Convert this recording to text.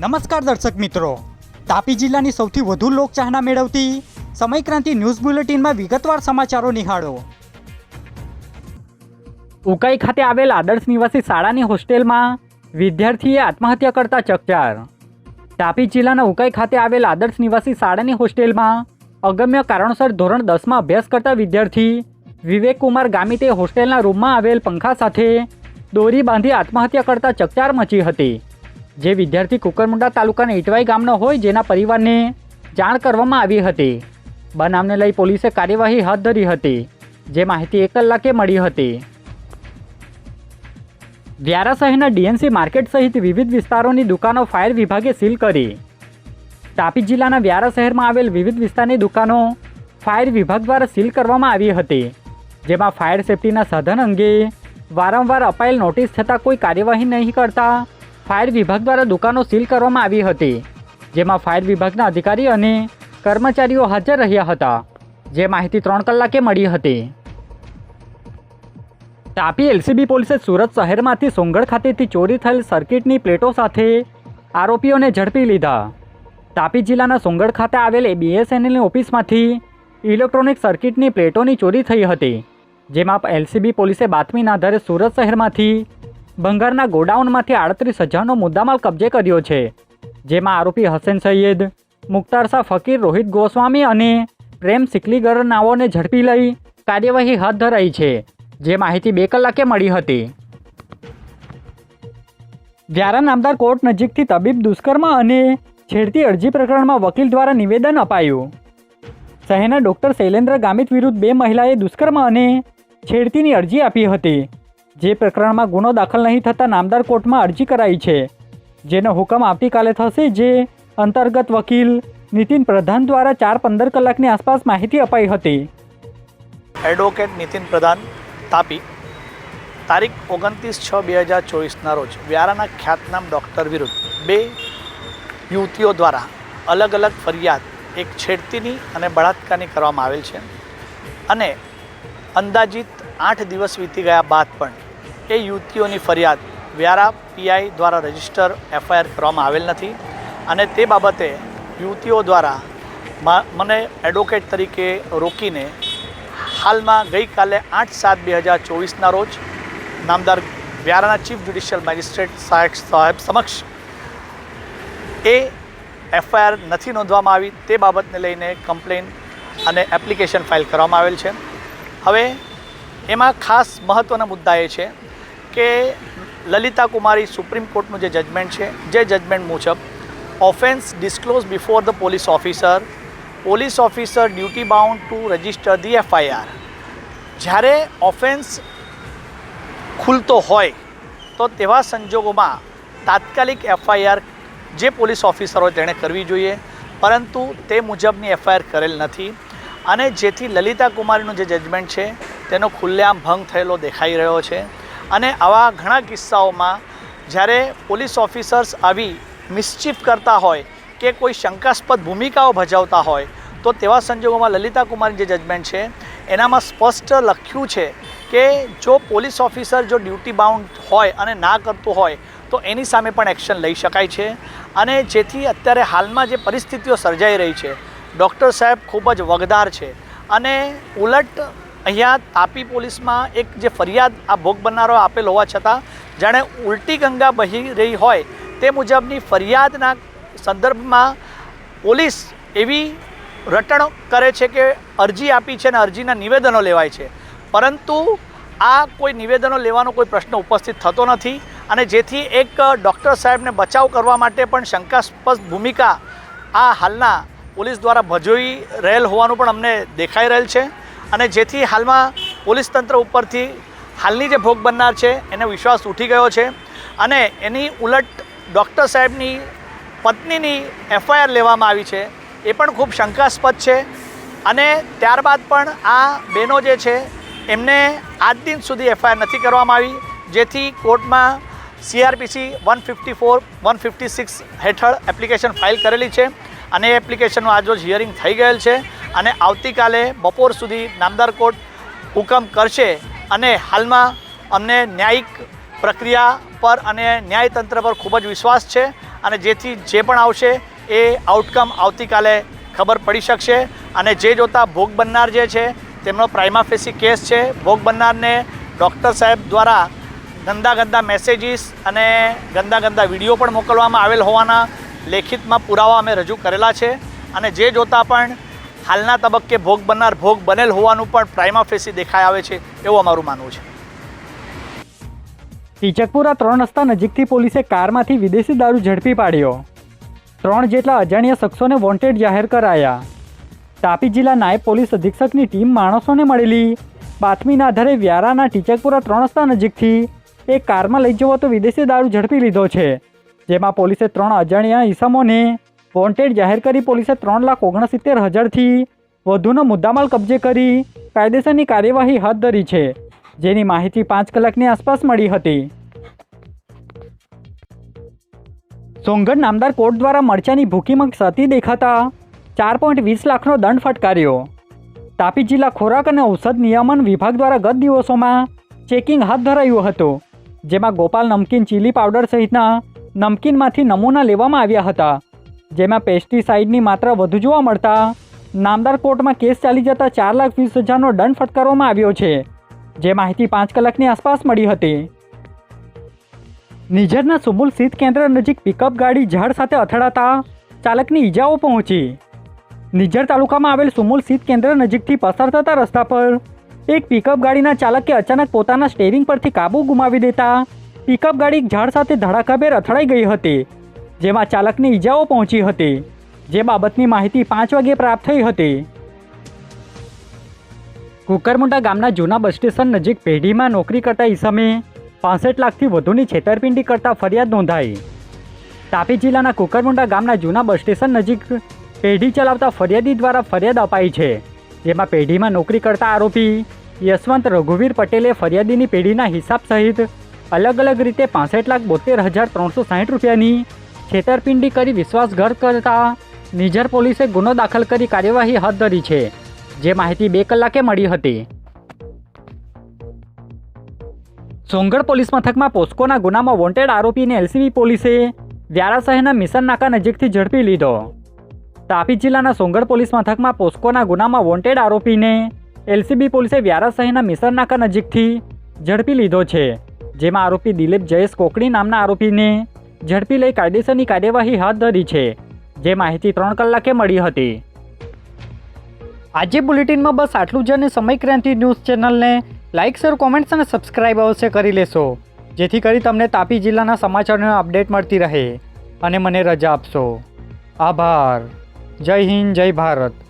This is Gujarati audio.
નમસ્કાર દર્શક મિત્રો. તાપી જિલ્લાની સૌથી વધુ લોકચાહના મેળવતી સમયક્રાંતિ ન્યૂઝ બુલેટિનમાં વિગતવાર સમાચારો નિહાળો. ઉકાઈ ખાતે આવેલ આદર્શ નિવાસી શાળાની હોસ્ટેલમાં વિદ્યાર્થીએ આત્મહત્યા કરતા ચકચાર. તાપી જિલ્લાના ઉકાઈ ખાતે આવેલ આદર્શ નિવાસી શાળાની હોસ્ટેલમાં અગમ્ય કારણોસર ધોરણ દસમાં અભ્યાસ કરતા વિદ્યાર્થી વિવેક કુમાર ગામિતે હોસ્ટેલના રૂમમાં આવેલ પંખા સાથે દોરી બાંધી આત્મહત્યા કરતા ચકચાર મચી હતી. જે વિદ્યાર્થી કુકરમુંડા તાલુકાના ઇટવાઈ ગામનો હોય, જેના પરિવારને જાણ કરવામાં આવી હતી. બનાવને લઈ પોલીસે કાર્યવાહી હાથ ધરી હતી, જે માહિતી એક કલાકે મળી હતી. વ્યારા શહેરના ડીએનસી માર્કેટ સહિત વિવિધ વિસ્તારોની દુકાનો ફાયર વિભાગે સીલ કરી. તાપી જિલ્લાના વ્યારા શહેરમાં આવેલ વિવિધ વિસ્તારની દુકાનો ફાયર વિભાગ દ્વારા સીલ કરવામાં આવી હતી, જેમાં ફાયર સેફટીના સાધન અંગે વારંવાર અપાયેલ નોટિસ છતાં કોઈ કાર્યવાહી નહીં કરતા ફાયર વિભાગ દ્વારા દુકાનો સીલ કરવામાં આવી હતી, જેમાં ફાયર વિભાગના અધિકારી અને કર્મચારીઓ હાજર રહ્યા હતા. જે માહિતી ત્રણ કલાકે મળી હતી. તાપી એલસીબી પોલીસે સુરત શહેરમાંથી સોંગઢ ખાતેથી ચોરી થયેલ સર્કિટની પ્લેટો સાથે આરોપીઓને ઝડપી લીધા. તાપી જિલ્લાના સોંગઢ ખાતે આવેલ બીએસએનએલની ઓફિસમાંથી ઇલેક્ટ્રોનિક સર્કિટની પ્લેટોની ચોરી થઈ હતી, જેમાં એલસીબી પોલીસે બાતમીના આધારે સુરત શહેરમાંથી ભંગારના ગોડાઉનમાંથી આડત્રીસ હજારનો મુદ્દામાલ કબજે કર્યો છે, જેમાં આરોપી હસેન સૈયદ, મુખ્તાર શાહ ફકીર, રોહિત ગોસ્વામી અને પ્રેમ સિકલીગર નાઓને ઝડપી લઈ કાર્યવાહી હાથ ધરાઈ છે, જે માહિતી બે કલાકે મળી હતી. વ્યારા નામદાર કોર્ટ નજીકથી તબીબ દુષ્કર્મ અને છેડતી અરજી પ્રકરણમાં વકીલ દ્વારા નિવેદન અપાયું. શહેરના ડૉક્ટર શૈલેન્દ્ર ગામિત વિરુદ્ધ બે મહિલાએ દુષ્કર્મ અને છેડતીની અરજી આપી હતી. જે પ્રકરણમાં ગુનો દાખલ નહીં થતાં નામદાર કોર્ટમાં અરજી કરાઈ છે. જેનો હુકમ આવતીકાલે થશે જે અંતર્ગત વકીલ નીતિન પ્રધાન દ્વારા ચાર પંદર કલાકની આસપાસ માહિતી અપાઈ હતી. એડવોકેટ નીતિન પ્રધાન તાપી, તારીખ ઓગણત્રીસ છ બે હજાર ચોવીસના રોજ વ્યારાના ખ્યાતનામ ડૉક્ટર વિરુદ્ધ બે યુવતીઓ દ્વારા અલગ અલગ ફરિયાદ એક છેડતીની અને બળાત્કારની કરવામાં આવેલ છે. અને અંદાજિત આઠ દિવસ વીતી ગયા બાદ પણ એ યુવતીઓની ફરિયાદ વ્યારા પીઆઈ દ્વારા રજિસ્ટર એફઆઈઆર કરવામાં આવેલ નથી અને તે બાબતે યુવતીઓ દ્વારા મને એડવોકેટ તરીકે રોકીને હાલમાં ગઈકાલે આઠ સાત બે હજાર ચોવીસના રોજ નામદાર વ્યારાના ચીફ જ્યુડિશિયલ મેજિસ્ટ્રેટ સાહેબ સાહેબ સમક્ષ એ એફઆઈઆર નથી નોંધવામાં આવી તે બાબતને લઈને કમ્પ્લેન અને એપ્લિકેશન ફાઇલ કરવામાં આવેલ છે. હવે એમાં ખાસ મહત્ત્વના મુદ્દા એ છે કે લલિતા કુમારી સુપ્રીમ કોર્ટનું જે જજમેન્ટ છે, જે જજમેન્ટ મુજબ offence disclose before the police officer police officer duty bound to register the FIR જ્યારે ઓફેન્સ ખુલતો હોય, તો તેવા સંજોગોમાં તાત્કાલિક એફઆઈઆર જે પોલીસ ઓફિસર હોય તેણે કરવી જોઈએ. પરંતુ તે મુજબની એફઆઈઆર કરેલ નથી. અને જેથી લલિતા કુમારીનું જે જજમેન્ટ છે, તેનો ખુલ્લેઆમ ભંગ થયેલો દેખાઈ રહ્યો છે. અને આવા ઘણા કિસ્સાઓમાં જ્યારે પોલીસ ઓફિસર્સ આવી મિસચીફ કરતા હોય કે કોઈ શંકાસ્પદ ભૂમિકાઓ ભજવતા હોય, તો તેવા સંજોગોમાં લલિતા કુમારની જે જજમેન્ટ છે, એનામાં સ્પષ્ટ લખ્યું છે કે જો પોલીસ ઓફિસર જો ડ્યુટી બાઉન્ડ હોય અને ના કરતું હોય, તો એની સામે પણ એક્શન લઈ શકાય છે. અને જેથી અત્યારે હાલમાં જે પરિસ્થિતિઓ સર્જાઈ રહી છે, ડૉક્ટર સાહેબ ખૂબ જ વગદાર છે. અને ઉલટ અહીંયા તાપી પોલીસમાં એક જે ફરિયાદ, આ ભોગ બનનારો આપેલ હોવા છતાં, જાણે ઉલટી ગંગા બહી રહી હોય તે મુજબની ફરિયાદના સંદર્ભમાં પોલીસ એવી રટણ કરે છે કે અરજી આપી છે અને અરજીના નિવેદનો લેવાય છે. પરંતુ આ કોઈ નિવેદનો લેવાનો કોઈ પ્રશ્ન ઉપસ્થિત થતો નથી અને જેથી એક ડૉક્ટર સાહેબને બચાવ કરવા માટે પણ શંકાસ્પદ ભૂમિકા આ હાલના પોલીસ દ્વારા ભજવી રહેલ હોવાનું પણ અમને દેખાઈ રહેલ છે. અને જેથી હાલમાં પોલીસ તંત્ર ઉપરથી હાલની જે ભોગ બનનાર છે, એને વિશ્વાસ ઉઠી ગયો છે અને એની ઉલટ ડૉક્ટર સાહેબની પત્નીની એફઆઈઆર લેવામાં આવી છે, એ પણ ખૂબ શંકાસ્પદ છે અને ત્યારબાદ પણ આ બહેનો જે છે, એમને આજ દિન સુધી એફઆઈઆર નથી કરવામાં આવી, જેથી કોર્ટમાં CrPC one fifty four, one fifty six હેઠળ એપ્લિકેશન ફાઇલ કરેલી છે અને એ એપ્લિકેશનનું આજરોજ હિયરિંગ થઈ ગયેલ છે. અને આવતીકાલે બપોર સુધી નામદાર કોર્ટ હુકમ કરશે અને હાલમાં અમને ન્યાયિક પ્રક્રિયા પર અને ન્યાયતંત્ર પર ખૂબ જ વિશ્વાસ છે અને જેથી જે પણ આવશે એ આઉટકમ આવતીકાલે ખબર પડી શકશે અને જે જોતા ભોગ બનનાર જે છે, તેમનો પ્રાઇમાફેસી કેસ છે. ભોગ બનનારને ડૉક્ટર સાહેબ દ્વારા ગંદા ગંદા મેસેજીસ અને ગંદા ગંદા વીડિયો પણ મોકલવામાં આવેલ હોવાના લેખિતમાં પુરાવા અમે રજૂ કરેલા છે અને જે જોતા પણ હાલના તબક્કે ભોગ બનનાર ભોગ બનેલ હોવાનું પણ પ્રાઇમા ફેસી દેખાઈ આવે છે એવું અમારું માનવું છે. ટીચકપુરા ત્રણ રસ્તા નજીકથી પોલીસે કારમાંથી વિદેશી દારૂ ઝડપી પાડ્યો. ત્રણ જેટલા અજાણ્યા શખ્સોને વોન્ટેડ જાહેર કરાયા. તાપી જિલ્લા નાયબ પોલીસ અધિક્ષકની ટીમ માણસોને મળેલી બાતમીના આધારે વ્યારાના ટીચકપુરા ત્રણ રસ્તા નજીકથી એક કારમાં લઈ જવાતો વિદેશી દારૂ ઝડપી લીધો છે. જેમાં પોલીસે ત્રણ અજાણ્યા ઈસમોને વોન્ટેડ જાહેર કરી પોલીસે ત્રણ લાખ ઓગણસિત્તેર હજારથી વધુનો મુદ્દામાલ કબજે કરી કાયદેસરની કાર્યવાહી હાથ ધરી છે, જેની માહિતી પાંચ કલાકની આસપાસ મળી હતી. સોંગઢ નામદાર કોર્ટ દ્વારા મરચાની ભૂખીમાં સતી દેખાતા ચાર પોઈન્ટ વીસ લાખનો દંડ ફટકાર્યો. તાપી જિલ્લા ખોરાક અને ઔષધ નિયમન વિભાગ દ્વારા ગત દિવસોમાં ચેકિંગ હાથ ધરાયું હતું, જેમાં ગોપાલ નમકીન ચીલી પાવડર સહિતના નમકીનમાંથી નમૂના લેવામાં આવ્યા હતા. જેમાં પેસ્ટિસાઇડની માત્રા વધુ જોવા મળતા નામદાર કોર્ટમાં કેસ ચાલી જતા ચાર લાખ વીસ હજારનો દંડ ફટકારવામાં આવ્યો છે, જે માહિતી પાંચ કલાકની આસપાસ મળી હતી. નિઝરના સુમુલ શીત કેન્દ્ર નજીક પિકઅપ ગાડી ઝાડ સાથે અથડાતા ચાલકની ઈજાઓ પહોંચી. નિઝર તાલુકામાં આવેલ સુમુલ શીત કેન્દ્ર નજીકથી પસાર થતા રસ્તા પર એક પિકઅપ ગાડીના ચાલકે અચાનક પોતાના સ્ટેરિંગ પરથી કાબુ ગુમાવી દેતા પિકઅપ ગાડી ઝાડ સાથે ધડાકાભેર અથડાઈ ગઈ હતી. જેમાં ચાલકની ઈજાઓ પહોંચી હતી, જે બાબતની માહિતી પાંચ વાગ્યે પ્રાપ્ત થઈ હતી. કુકરમુંડા ગામના જૂના બસ સ્ટેશન નજીક પેઢીમાં નોકરી કરતા ઈસમે પાસઠ લાખથી વધુની છેતરપિંડી કરતા ફરિયાદ નોંધાઈ. તાપી જિલ્લાના કુકરમુંડા ગામના જૂના બસ સ્ટેશન નજીક પેઢી ચલાવતા ફરિયાદી દ્વારા ફરિયાદ અપાઈ છે, જેમાં પેઢીમાં નોકરી કરતા આરોપી યશવંત રઘુવીર પટેલે ફરિયાદીની પેઢીના હિસાબ સહિત અલગ અલગ રીતે પાસઠ લાખ બોતેર હજાર ત્રણસો સાહીઠ રૂપિયાની છેતરપિંડી કરી વિશ્વાસઘાત કરતા નિઝર પોલીસે ગુનો દાખલ કરી કાર્યવાહી હાથ ધરી છે. જે માહિતી બે કલાકે મળી હતી. સોંગઢ પોલીસ મથકમાં પોસ્કોના ગુનામાં વોન્ટેડ આરોપીને એલસીબી પોલીસે વ્યારા શહેરના મિશન નાકા નજીકથી ઝડપી લીધો. તાપી જિલ્લાના સોંગઢ પોલીસ મથકમાં પોસ્કોના ગુનામાં વોન્ટેડ આરોપીને એલસીબી પોલીસે વ્યારા શહેરના મિશન નાકા નજીકથી ઝડપી લીધો છે. જેમાં આરોપી દિલીપ જયેશ કોકડી નામના આરોપીને ઝડપી લઈ કાયદેસરની કાર્યવાહી હાથ ધરી છે, જે માહિતી ત્રણ કલાકે મળી હતી. આજે બુલેટિનમાં બસ આટલું જ અને સમય ક્રાંતિ ન્યૂઝ ચેનલને લાઇક, શેર, કોમેન્ટ્સ અને સબસ્ક્રાઇબ અવશ્ય કરી લેશો, જેથી કરી તમને તાપી જિલ્લાના સમાચારનો અપડેટ મળતી રહે. અને મને રજા આપશો. આભાર. જય હિન્દ, જય ભારત.